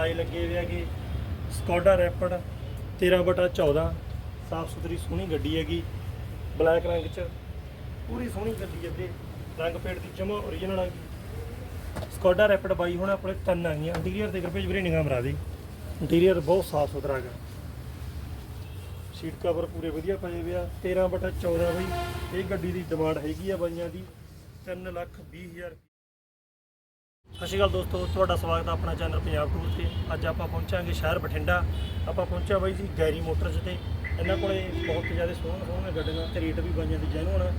Alloy ਲੱਗੇ ਹੋਏ ਹੈਗੇ। ਸਕੋਡਾ ਰੈਪਡ 13 ਬਟਾ 14 ਸਾਫ਼ ਸੁਥਰੀ ਸੋਹਣੀ ਗੱਡੀ ਹੈਗੀ। ਬਲੈਕ ਰੰਗ ਚ, ਪੂਰੀ ਸੋਹਣੀ ਗੱਡੀ ਹੈ ਵੀਰੇ ਰੰਗ ਪੇਟ ਦੀ ਜਮਾ ਓਰੀਜਨਲ ਹੈਗੀ ਸਕੋਡਾ ਰੈਪਡ ਬਾਈ ਹੁਣ ਆਪਣੇ ਤਿੰਨ ਆ ਗਈਆਂ। ਇੰਟੀਰੀਅਰ ਦੇ ਕਰਪੇਜ ਵੀਰੇ, ਨਿਗਾਹ ਮਰਾ ਦੀ। ਇੰਟੀਰੀਅਰ ਬਹੁਤ ਸਾਫ਼ ਸੁਥਰਾ ਹੈਗਾ। ਸੀਟ ਕਵਰ ਪੂਰੇ ਵਧੀਆ ਪਏ ਹੋਏ ਆ। 13 ਬਟਾ 14 ਬਈ। ਇਹ ਗੱਡੀ ਦੀ ਡਿਮਾਂਡ ਹੈਗੀ ਆ ਬਾਈਆਂ ਦੀ। 3 ਲੱਖ 20 ਹਜ਼ਾਰ ਸਤਿ ਸ਼੍ਰੀ ਅਕਾਲ ਦੋਸਤੋ, ਤੁਹਾਡਾ ਸਵਾਗਤ ਹੈ ਆਪਣਾ ਚੈਨਲ ਪੰਜਾਬ ਟੂਰ ਤੇ। ਅੱਜ ਆਪਾਂ ਪਹੁੰਚਾਂਗੇ ਸ਼ਹਿਰ ਬਠਿੰਡਾ। ਆਪਾਂ ਪਹੁੰਚਿਆ ਬਾਈ ਜੀ ਗੈਰੀ ਮੋਟਰਸ ਤੇ। ਇਹਨਾਂ ਕੋਲੇ ਬਹੁਤ ਜ਼ਿਆਦਾ ਸੋਹਣੀਆਂ ਸੋਹਣੀਆਂ ਗੱਡੀਆਂ ਤੇ ਰੇਟ ਵੀ ਬਾਈਆਂ ਦੀ ਜੈਨੂਨ ਆ।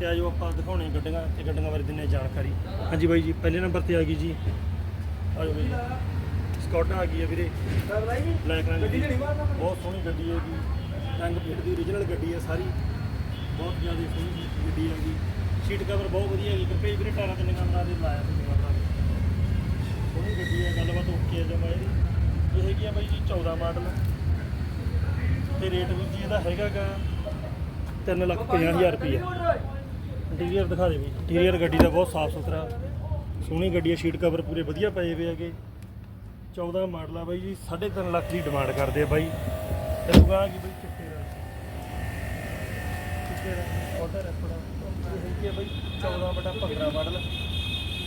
ਤੇ ਆਜੋ ਆਪਾਂ ਦਿਖਾਉਣੇ ਗੱਡੀਆਂ, ਤੇ ਗੱਡੀਆਂ ਬਾਰੇ ਦਿੰਨੇ ਜਾਣਕਾਰੀ। ਹਾਂਜੀ ਬਾਈ ਜੀ, ਪਹਿਲੇ ਨੰਬਰ ਤੇ ਆ ਗਈ ਜੀ। ਆਜੋ ਬਾਈ ਜੀ। ਸਕਾਡਾ ਆ ਗਈ ਹੈ ਵੀਰੇ। ਬਲੈਕ ਰੰਗ ਦੀ। ਬਹੁਤ ਸੋਹਣੀ ਗੱਡੀ ਹੈ ਜੀ। ਰੰਗ ਪੇਟ ਦੀ ਓਰੀਜਨਲ ਗੱਡੀ ਹੈ ਸਾਰੀ। ਬਹੁਤ ਜ਼ਿਆਦਾ ਸੋਹਣੀ ਗੱਡੀ ਹੈਗੀ ਸੀਟ ਕਵਰ ਬਹੁਤ ਵਧੀਆ ਹੈਗੀ ਕਿਉਂਕਿ ਵੀਰੇ, ਟਾਇਰਾਂ ਤੇ ਨਿਗਾਹ ਦੇ ਲਾਇਆ ਤੇ ਨਿਗਾਹ ਸੋਹਣੀ ਗੱਡੀ ਹੈ, ਗੱਲਬਾਤ ਓਕੇ ਹੈ ਜਮਾ ਇਹਦੀ। ਇਹ ਹੈਗੀ ਆ ਬਾਈ ਜੀ 14 ਮਾਡਲ। ਤੇ ਰੇਟ ਵੀ ਜੀ ਇਹਦਾ ਹੈਗਾਗਾ 3 ਲੱਖ 50000 ਰੁਪਏ ਇੰਟੀਰੀਅਰ ਦਿਖਾ ਦੇ ਵੀ ਇੰਟੀਰੀਅਰ ਗੱਡੀ ਦਾ ਬਹੁਤ ਸਾਫ਼ ਸੁਥਰਾ। ਸੋਹਣੀ ਗੱਡੀ ਹੈ ਸ਼ੀਟ ਕਵਰ ਪੂਰੇ ਵਧੀਆ ਪਏ ਹੋਏ ਹੈਗੇ। 14 ਮਾਡਲ ਆ ਬਾਈ ਜੀ 3.5 ਲੱਖ ਦੀ ਡਿਮਾਂਡ ਕਰਦੇ ਆ ਬਾਈ। ਤੇ ਦੁਕਾਨ ਕੀ ਬਾਈ ਚਿੱਟੇ ਦਾ? ਚਿੱਟੇ ਦਾ ਆਰਡਰ ਆਪਣਾ ਇਹ ਹੈਗੀ ਆ ਬਾਈ 14 ਬਟਾ 15 ਮਾਡਲ।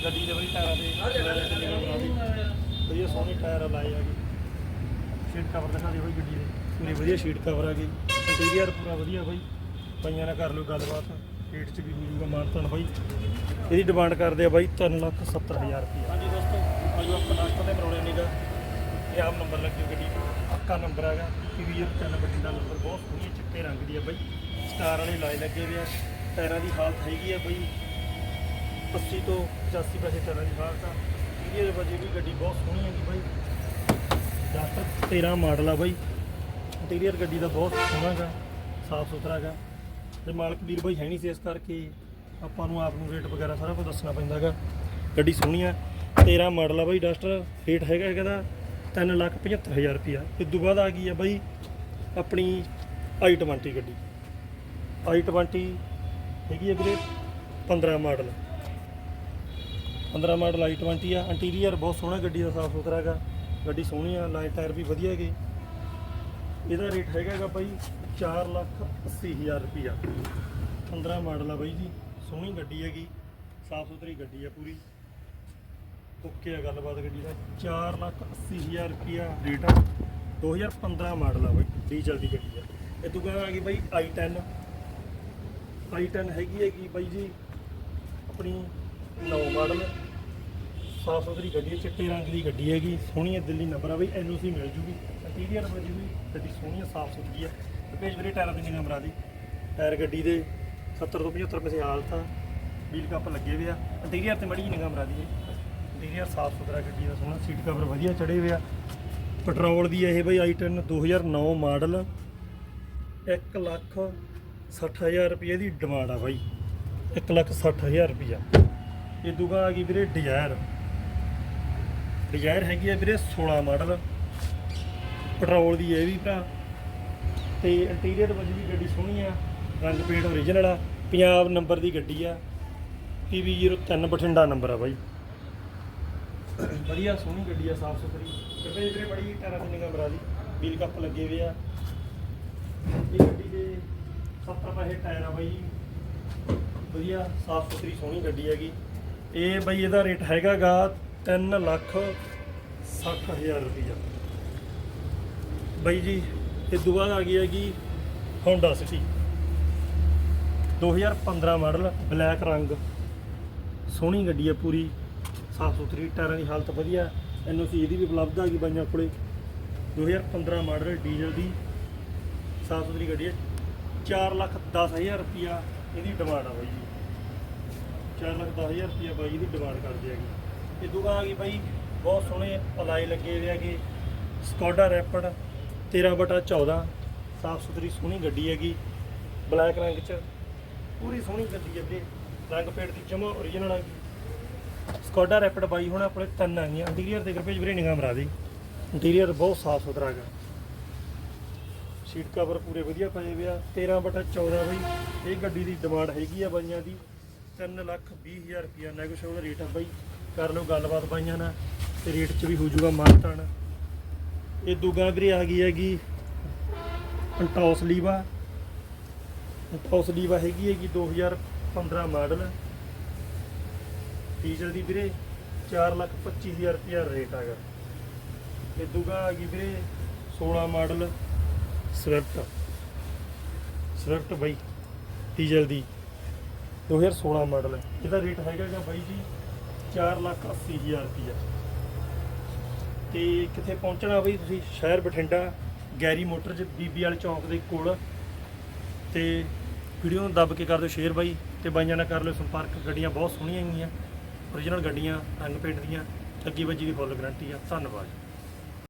ਗੱਡੀ ਦੇ ਬਾਈ ਟਾਇਰਾਂ ਦੇ ਵਧੀਆ ਸੋਹਣੇ ਟਾਇਰ ਲਾਏ ਹੈਗੇ ਸ਼ੀਟ ਕਵਰ ਦਿਖਾ ਦਿਓ ਬਾਈ ਗੱਡੀ ਦੇ। ਪੂਰੀ ਵਧੀਆ ਸ਼ੀਟ ਕਵਰ ਆ ਗਈ। ਇੰਟੀਰੀਅਰ ਪੂਰਾ ਵਧੀਆ ਬਾਈ। ਪਈਆਂ ਨਾਲ ਕਰ ਲਓ ਗੱਲਬਾਤ। ਰੇਟ ਚ ਵੀ ਹੋ ਜੂਗਾ ਮਾਨਤਨ ਬਾਈ। ਇਹਦੀ ਡਿਮਾਂਡ ਕਰਦੇ ਆ ਬਾਈ 3 ਲੱਖ 70 ਹਜ਼ਾਰ ਰੁਪਏ ਹਾਂਜੀ ਦੋਸਤੋ ਆਜੋ ਆਪਾਂ ਡਾਕਟਰ ਦੇ ਮਰੋੜੇ ਨੀਗਾ, ਇਹ ਆਮ ਨੰਬਰ ਲੱਗਿਓ ਗੱਡੀ ਨੂੰ ਪੱਕਾ ਨੰਬਰ ਹੈਗਾ। ਪੀਵੀਆਰ ਚੰਨ ਬਠਿੰਡਾ ਨੰਬਰ ਬਹੁਤ ਸੋਹਣੀ ਚਿੱਟੇ ਰੰਗ ਦੀ ਆ ਬਾਈ। ਸਟਾਰ ਵਾਲੇ ਲਾਏ ਲੱਗੇ ਹੋਏ ਆ। ਟਾਇਰਾਂ ਦੀ ਹਾਲਤ ਹੈਗੀ ਆ ਬਾਈ। 80 ਤੋਂ 85 ਪੈਸੇ ਟਾਇਰਾਂ ਦੀ ਹਾਲਤ ਆ। ਇੰਟੀਰੀਅਰ ਵਜੇ ਵੀ ਗੱਡੀ ਬਹੁਤ ਸੋਹਣੀ ਹੈਗੀ ਬਾਈ। ਡਾਕਟਰ 13 ਮਾਡਲ ਆ ਬਾਈ। ਇੰਟੀਰੀਅਰ ਗੱਡੀ ਦਾ ਬਹੁਤ ਸੋਹਣਾ ਗਾ ਸਾਫ਼ ਸੁਥਰਾ ਗਾ ਤੇ ਮਾਲਕ ਵੀਰ ਬਾਈ ਹੈ ਨਹੀਂ ਸੀ ਇਸ ਕਰਕੇ ਆਪਾਂ ਨੂੰ ਆਪ ਨੂੰ ਰੇਟ ਵਗੈਰਾ ਸਾਰਾ ਕੁਝ ਦੱਸਣਾ ਪੈਂਦਾ ਗਾ ਗੱਡੀ ਸੋਹਣੀ ਆ। 13 ਮਾਡਲ ਆ ਬਾਈ ਡਸਟਰ ਰੇਟ ਹੈਗਾ ਇਹਦਾ 3 ਲੱਖ 75 ਹਜ਼ਾਰ ਰੁਪਿਆ ਇਸ ਤੋਂ ਬਾਅਦ ਆ ਗਈ ਆ ਬਾਈ ਆਪਣੀ i20 ਗੱਡੀ। i20 ਹੈਗੀ ਹੈ ਵੀਰੇ 15 ਮਾਡਲ। 15 ਮਾਡਲ i20 ਆ। ਇੰਟੀਰੀਅਰ ਬਹੁਤ ਸੋਹਣਾ ਗੱਡੀ ਦਾ, ਸਾਫ਼ ਸੁਥਰਾ ਹੈਗਾ। ਗੱਡੀ ਸੋਹਣੀ ਆ ਲਾਈਟ ਟਾਇਰ ਵੀ ਵਧੀਆ ਹੈਗੇ। ਇਹਦਾ ਰੇਟ ਹੈਗਾ ਹੈਗਾ ਬਾਈ 4 ਲੱਖ 80 ਹਜ਼ਾਰ ਰੁਪਿਆ 15 ਮਾਡਲ ਆ ਬਾਈ ਜੀ, ਸੋਹਣੀ ਗੱਡੀ ਹੈਗੀ, ਸਾਫ਼ ਸੁਥਰੀ ਗੱਡੀ ਆ ਪੂਰੀ। ਓਕੇ ਆ ਗੱਲਬਾਤ ਗੱਡੀ ਦਾ 4 ਲੱਖ 80 ਹਜ਼ਾਰ ਰੁਪਿਆ ਰੇਟ ਆ। 2015 ਮਾਡਲ ਆ ਬਾਈ, ਡੀਜ਼ਲ ਦੀ ਗੱਡੀ ਆ। ਇਹ ਤੋਂ ਬਾਅਦ ਆ ਗਈ ਬਾਈ i10 i10 ਹੈਗੀ ਹੈਗੀ ਬਾਈ ਜੀ, ਆਪਣੀ ਨੌ ਮਾਡਲ, ਸਾਫ਼ ਸੁਥਰੀ ਗੱਡੀ ਹੈ, ਚਿੱਟੇ ਰੰਗ ਦੀ ਗੱਡੀ ਹੈਗੀ, ਸੋਹਣੀ ਹੈ, ਦਿੱਲੀ ਨੰਬਰ ਆ ਬਈ ਐਨਓਸੀ ਮਿਲ ਜੂਗੀ ਇੰਟੀਰੀਅਰ ਮਿਲ ਜੂਗੀ, ਗੱਡੀ ਸੋਹਣੀ ਹੈ, ਸਾਫ਼ ਸੁਥਰੀ ਹੈ। ਤੇ ਪੇਜ ਵੀਰੇ ਟਾਇਰਾਂ ਦੇ ਨੰਬਰ ਆ ਦੀ। ਟਾਇਰ ਗੱਡੀ ਦੇ 70 ਤੋਂ 75 ਪੈਸੇ ਹਾਲਤ ਆ ਵੀਲ ਕੱਪ ਲੱਗੇ ਹੋਏ ਆ। ਇੰਟੀਰੀਅਰ ਤੇ ਮੜੀ ਨਿਗਾਹ ਮਰਾ ਦੀ ਇੰਟੀਰੀਅਰ ਸਾਫ਼ ਸੁਥਰਾ ਗੱਡੀ ਦਾ ਸੋਹਣਾ ਸੀਟ ਕਵਰ ਵਧੀਆ ਚੜੇ ਹੋਏ ਆ। ਪੈਟਰੋਲ ਦੀ ਇਹ ਬਈ i10 2009 ਮਾਡਲ 1 ਲੱਖ 60000 ਰੁਪਏ ਦੀ ਡਿਮਾਂਡ ਆ ਬਾਈ। 1 ਲੱਖ 60000 ਰੁਪਿਆ ਇਹ ਦੂਗਾ ਆ ਗਈ ਵੀਰੇ ਡਿਜ਼ਾਇਰ। ਡਿਜ਼ਾਇਰ ਹੈਗੀ ਆ ਵੀਰੇ 16 ਮਾਡਲ। ਪੈਟਰੋਲ ਦੀ ਇਹ ਵੀ ਭਰਾ। ਤੇ ਇੰਟੀਰੀਅਰ ਵਿੱਚ ਵੀ ਗੱਡੀ ਸੋਹਣੀ ਆ। ਰੰਗ ਪੇਂਟ ਓਰੀਜਨਲ ਆ। ਪੰਜਾਬ ਨੰਬਰ ਦੀ ਗੱਡੀ ਆ। PV03 ਬਠਿੰਡਾ ਨੰਬਰ ਆ ਬਾਈ। ਵਧੀਆ ਸੋਹਣੀ ਗੱਡੀ ਆ, ਸਾਫ਼ ਸੁਥਰੀ। ਕਿਉਂਕਿ ਵੀਰੇ ਬੜੀ ਟਾਇਰਾਂ ਤੇ ਨਿਗਾਹ ਦੀ ਵੀਲ ਕੱਪ ਲੱਗੇ ਹੋਏ ਆ। ਇਹ ਗੱਡੀ ਦੇ 70 ਪੈਸੇ ਟਾਇਰ ਆ ਬਾਈ। ਵਧੀਆ, ਸਾਫ਼ ਸੁਥਰੀ ਸੋਹਣੀ ਗੱਡੀ ਹੈਗੀ। ਇਹ ਬਈ ਇਹਦਾ ਰੇਟ ਹੈਗਾਗਾ 3 ਲੱਖ 60 ਹਜ਼ਾਰ ਰੁਪਈਆ। ਬਈ ਜੀ, ਇਹ ਤੋਂ ਬਾਅਦ ਆ ਗਈ ਹੈਗੀ Honda City 2015 ਮਾਡਲ ਬਲੈਕ ਰੰਗ। ਸੋਹਣੀ ਗੱਡੀ ਹੈ ਪੂਰੀ। ਸਾਫ਼ ਸੁਥਰੀ, ਟਾਇਰਾਂ ਦੀ ਹਾਲਤ ਵਧੀਆ। ਐਨਓਸੀ ਇਹਦੀ ਵੀ ਉਪਲਬਧ ਆ ਗਈ ਬਾਈਆਂ ਕੋਲੇ। 2015 ਮਾਡਲ ਡੀਜ਼ਲ ਦੀ ਸਾਫ਼ ਸੁਥਰੀ ਗੱਡੀ ਹੈ 4 ਲੱਖ 10 ਹਜ਼ਾਰ ਰੁਪਈਆ ਇਹਦੀ ਡਿਮਾਂਡ ਆ ਬਾਈ ਜੀ। 4 ਲੱਖ 10 ਹਜ਼ਾਰ ਰੁਪਈਆ ਬਾਈ ਦੀ ਡਿਮਾਂਡ ਕਰਦੇ ਹੈਗੇ। ਇਹ ਦੂਗਾ ਆ ਗਈ ਬਾਈ, ਬਹੁਤ ਸੋਹਣੇ ਅਲਾਈ ਲੱਗੇ ਹੋਏ ਹੈਗੇ। ਸਕੋਡਾ ਰੈਪਡ 13 ਬਟਾ 14 ਸਾਫ਼ ਸੁਥਰੀ ਸੋਹਣੀ ਗੱਡੀ ਹੈਗੀ, ਬਲੈਕ ਰੰਗ 'ਚ, ਪੂਰੀ ਸੋਹਣੀ ਗੱਡੀ ਹੈ ਵੀਰੇ। ਰੰਗ ਪੇਟ ਦੀ ਜਮਾ ਓਰੀਜਨਲ ਹੈਗੀ। ਸਕੋਡਾ ਰੈਪਡ ਬਾਈ ਹੁਣ ਆਪਣੇ ਤਿੰਨ ਆ ਗਈਆਂ ਇੰਟੀਰੀਅਰ ਦੇ ਕਰਪੇਜ ਵੀਰੇ ਨਿਗਾਹ ਮਰਾ ਦੀ। ਇੰਟੀਰੀਅਰ ਬਹੁਤ ਸਾਫ਼ ਸੁਥਰਾ ਹੈਗਾ। ਸੀਟ ਕਵਰ ਪੂਰੇ ਵਧੀਆ ਪਏ ਹੋਏ ਆ। 13 ਬਟਾ 14 ਬਈ, ਇਹ ਗੱਡੀ ਦੀ ਡਿਮਾਂਡ ਹੈਗੀ ਆ ਬਾਈਆਂ ਦੀ। 3 ਲੱਖ 20 ਹਜ਼ਾਰ ਰੁਪਿਆ ਨੈਗੋਸ਼ੀਏਬਲ ਰੇਟ ਆ ਬਾਈ। ਕਰ ਲਓ ਗੱਲਬਾਤ ਬਾਈਆਂ ਨਾਲ, ਤੇ ਰੇਟ 'ਚ ਵੀ ਹੋ ਜਾਊਗਾ ਮਾਨਤਾਨ ਇਹ ਦੂਗਾ ਵੀਰੇ ਆ ਗਈ ਹੈਗੀ ਅੰਟੌਸ ਲੀਵਾ। ਅੰਟੌਸ ਲੀਵਾ ਹੈਗੀ ਹੈਗੀ 2015 ਮਾਡਲ। ਡੀਜ਼ਲ ਦੀ ਵੀਰੇ 425000 ਰੁਪਇਆ ਰੇਟ ਹੈਗਾ ਇਹ ਦੂਗਾ ਆ ਗਈ ਵੀਰੇ 16 ਮਾਡਲ ਸਵਿਫਟ। ਸਵਿਫਟ ਬਾਈ, ਡੀਜ਼ਲ ਦੀ। 2016 ਮਾਡਲ ਹੈ। ਇਹਦਾ ਰੇਟ ਹੈਗਾ ਗਾ ਬਾਈ ਜੀ 480000 ਰੁਪਇਆ ਤੇ ਕਿੱਥੇ ਪਹੁੰਚਣਾ ਬਈ ਤੁਸੀਂ? ਸ਼ਹਿਰ ਬਠਿੰਡਾ, ਗੈਰੀ ਮੋਟਰ 'ਚ ਬੀਬੀ ਵਾਲੇ ਚੌਂਕ ਦੇ ਕੋਲ। ਤੇ ਵੀਡੀਓ ਨੂੰ ਦੱਬ ਕੇ ਕਰ ਦਿਓ ਸ਼ੇਅਰ ਬਾਈ, ਤੇ ਬਾਈਆਂ ਨਾਲ ਕਰ ਲਿਓ ਸੰਪਰਕ। ਗੱਡੀਆਂ ਬਹੁਤ ਸੋਹਣੀਆਂ ਹੈਗੀਆਂ। ਓਰੀਜਨਲ ਗੱਡੀਆਂ, ਰੰਗ ਪੇਂਟ ਦੀਆਂ, ਅੱਗੀ ਵੱਜੀ ਦੀ ਫੁੱਲ ਗਾਰੰਟੀ ਆ। ਧੰਨਵਾਦ।